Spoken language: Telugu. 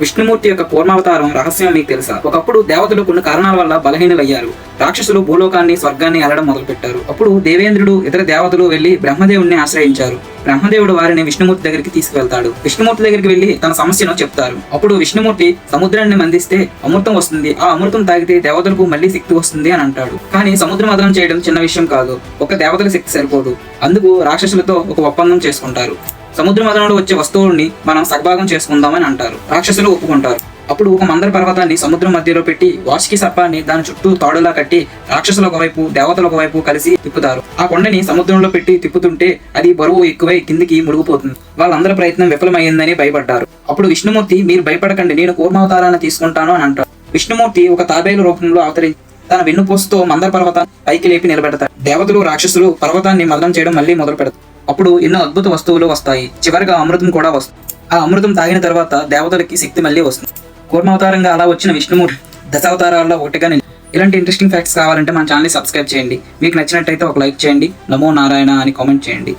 విష్ణుమూర్తి యొక్క కూర్మావతారం రహస్యం మీకు తెలుసా? ఒకప్పుడు దేవతలు కొన్ని కారణాల వల్ల బలహీనలయ్యారు. రాక్షసులు భూలోకాన్ని స్వర్గాన్ని అలడం మొదలుపెట్టారు. అప్పుడు దేవేంద్రుడు ఇతర దేవతలు వెళ్ళి బ్రహ్మదేవుడిని ఆశ్రయించారు. బ్రహ్మదేవుడు వారిని విష్ణుమూర్తి దగ్గరికి తీసుకువెళ్తాడు. విష్ణుమూర్తి దగ్గరికి వెళ్ళి తన సమస్యను చెప్తారు. అప్పుడు విష్ణుమూర్తి సముద్రాన్ని మందిస్తే అమృతం వస్తుంది. ఆ అమృతం తాగితే దేవతలకు మళ్ళీ శక్తి వస్తుంది అని అంటాడు. కానీ సముద్రం మదనం చేయడం చిన్న విషయం కాదు. ఒక దేవతల శక్తి సరిపోదు. అందుకు రాక్షసులతో ఒక ఒప్పందం చేసుకుంటారు. సముద్ర మదనంలో వచ్చే వస్తువుల్ని మనం సగభాగం చేసుకుందామని అంటారు. రాక్షసులు ఒప్పుకుంటారు. అప్పుడు ఒక మందర పర్వతాన్ని సముద్రం మధ్యలో పెట్టి వాసుకి సర్పాన్ని దాని చుట్టూ తాడులా కట్టి రాక్షసుల ఒకవైపు దేవతల ఒకవైపు కలిసి తిప్పుతారు. ఆ కొండని సముద్రంలో పెట్టి తిప్పుతుంటే అది బరువు ఎక్కువై కిందికి మునిగిపోతుంది. వాళ్ళందరి ప్రయత్నం విఫలమైందని భయపడ్డారు. అప్పుడు విష్ణుమూర్తి మీరు భయపడకండి నేను కూర్మావతారాన్ని తీసుకుంటాను అని అంటారు. విష్ణుమూర్తి ఒక తాబేలు రూపంలో అవతరించి తన వెన్నుపూసతో మందర పర్వతాన్ని పైకి లేపి నిలబెడతారు దేవతలు రాక్షసులు పర్వతాన్ని మదనం చేయడం మళ్ళీ మొదలు పెడతారు. అప్పుడు ఎన్నో అద్భుత వస్తువులు వస్తాయి. చివరిగా అమృతం కూడా వస్తుంది. ఆ అమృతం తాగిన తర్వాత దేవతలకి శక్తి మళ్ళీ వస్తుంది. కూర్మావతారంగా అలా వచ్చిన విష్ణుమూర్తి దశావతారాల్లో ఒకటిగా ఇలాంటి ఇంట్రెస్టింగ్ ఫ్యాక్ట్స్ కావాలంటే మన ఛానల్ సబ్స్క్రైబ్ చేయండి. మీకు నచ్చినట్టయితే ఒక లైక్ చేయండి. నమో నారాయణ అని కామెంట్ చేయండి.